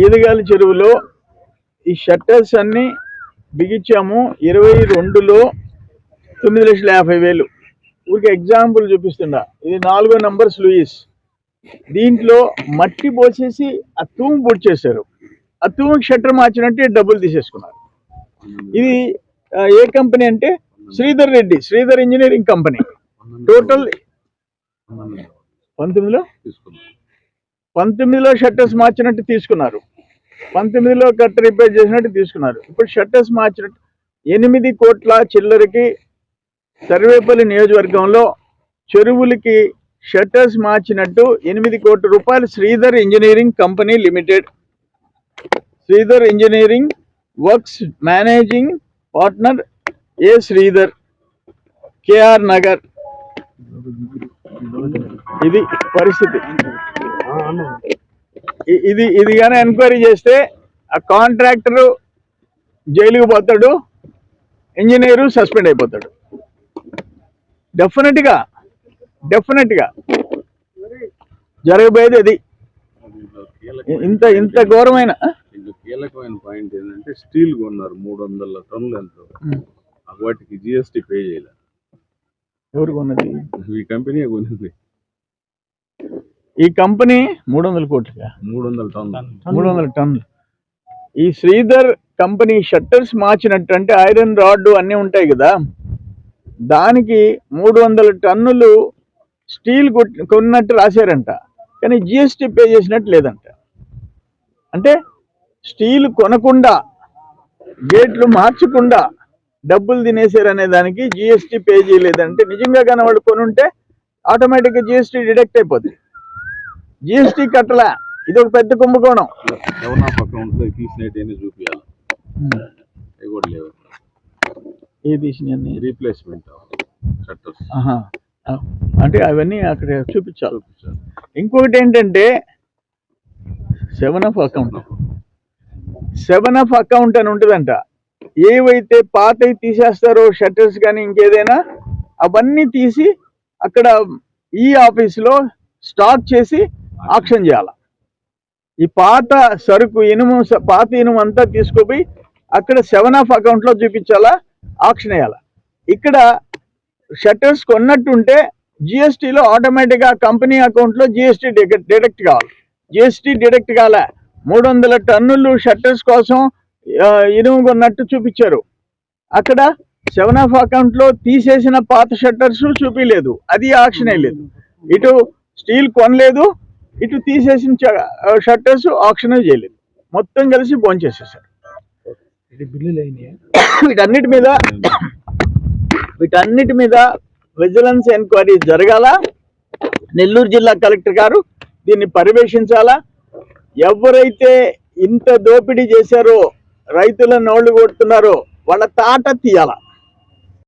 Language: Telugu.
ఈదగాలి చెరువులో ఈ షట్టర్స్ అన్ని బిగించాము. ఇరవై రెండులో తొమ్మిది లక్షల యాభై వేలు. ఊరికి ఎగ్జాంపుల్ చూపిస్తుండా ఇది నాలుగో నంబర్ లూయిస్. దీంట్లో మట్టి పోసేసి ఆ తూము పొడిచేశారు ఆ తూముకి షట్టర్ మార్చినట్టే డబ్బులు తీసేసుకున్నారు. ఇది ఏ కంపెనీ అంటే Sridhar Reddy Sridhar engineering company. Total పంతొమ్మిదిలో? పంతొమ్మిదిలో షట్టర్స్ మార్చినట్టు తీసుకున్నారు. పంతొమ్మిదిలో కట్ట రిపేర్ చేసినట్టు తీసుకున్నారు. ఇప్పుడు షట్టర్స్ మార్చినట్టు ఎనిమిది కోట్ల చిల్లరకి సర్వేపల్లి నియోజకవర్గంలో చెరువులకి షట్టర్స్ మార్చినట్టు ఎనిమిది కోట్ల రూపాయలు Sridhar engineering company limited. Sridhar engineering works managing partner A Sridhar KR Nagar. ఇది పరిస్థితి. ఇది ఇది కానీ ఎంక్వైరీ చేస్తే ఆ కాంట్రాక్టర్ జైలుకి పోతాడు ఇంజనీరు సస్పెండ్ అయిపోతాడు. డెఫినెట్గా డెఫినెట్గా జరగబోయేది అది. ఇంత ఇంత ఘోరమైన కీలకమైన పాయింట్ ఏంటంటే స్టీల్ కొన్నారు మూడు వందల టన్నులు ఎంతో. వాటికి జిఎస్టీ పే చేయలే. ఎవరు కొన్నది? ఈ కంపెనీ కొనింది? ఈ కంపెనీ మూడు వందల కోట్లుగా. మూడు వందల టన్నులు. మూడు వందల టన్నులు. ఈ శ్రీధర్ కంపెనీ షట్టర్స్ మార్చినట్టు అంటే ఐరన్ రాడ్ అన్నీ ఉంటాయి కదా. దానికి మూడు వందల టన్నులు స్టీల్ కొన్నట్టు రాశారంట. కానీ జిఎస్టీ పే చేసినట్టు లేదంట. అంటే స్టీల్ కొనకుండా గేట్లు మార్చకుండా డబ్బులు తినేసారనే దానికి జిఎస్టీ పే చేయలేదంటే నిజంగా కానీ వాళ్ళు కొనుంటే ఆటోమేటిక్గా జిఎస్టీ డిడక్ట్ అయిపోతుంది జిఎస్టీ కట్టలా. ఇది ఒక పెద్ద కుంభకోణం. లేవు. ఏ రీప్లేస్మెంట్ అంటే అవన్నీ అక్కడ చూపించాలి. ఇంకొకటి ఏంటంటే seven of account seven of account అని ఉంటుందంట. ఏవైతే పాతవి తీసేస్తారో షట్టర్స్ కానీ ఇంకేదైనా అవన్నీ తీసి అక్కడ ఈ ఆఫీస్లో స్టాక్ చేసి ఆక్షన్ చేయాలి. ఈ పాత సరుకు ఇనుము పాత ఇనుము అంతా తీసుకుపోయి అక్కడ సెవెన్ ఆఫ్ అకౌంట్లో చూపించాలా ఆక్షన్ వేయాలా ఇక్కడ షట్టర్స్ కొన్నట్టుంటే జిఎస్టీలో ఆటోమేటిక్గా కంపెనీ అకౌంట్లో జిఎస్టీ డిడక్ట్ కావాలి. జిఎస్టీ డిడక్ట్ కాలే. మూడు వందల టన్నులు షట్టర్స్ కోసం ఇనుము కొన్నట్టు చూపించారు. అక్కడ సెవెన్ ఆఫ్ అకౌంట్లో తీసేసిన పాత షట్టర్స్ చూపించలేదు అది ఆక్షన్ అయ్యలేదు ఇటు స్టీల్ కొనలేదు. ఇటు తీసేసిన షట్టర్స్ ఆక్షన్ చేయలేదు. మొత్తం కలిసి భోంచేసేసారు వీటన్నిటి మీద వీటన్నిటి మీద విజిలెన్స్ ఎంక్వైరీ జరగాల? నెల్లూరు జిల్లా కలెక్టర్ గారు దీన్ని పర్యవేక్షించాలా? ఎవరైతే ఇంత దోపిడీ చేశారో రైతుల నోళ్ళు కొడుతున్నారు. వాళ్ళ తాట తీయాల.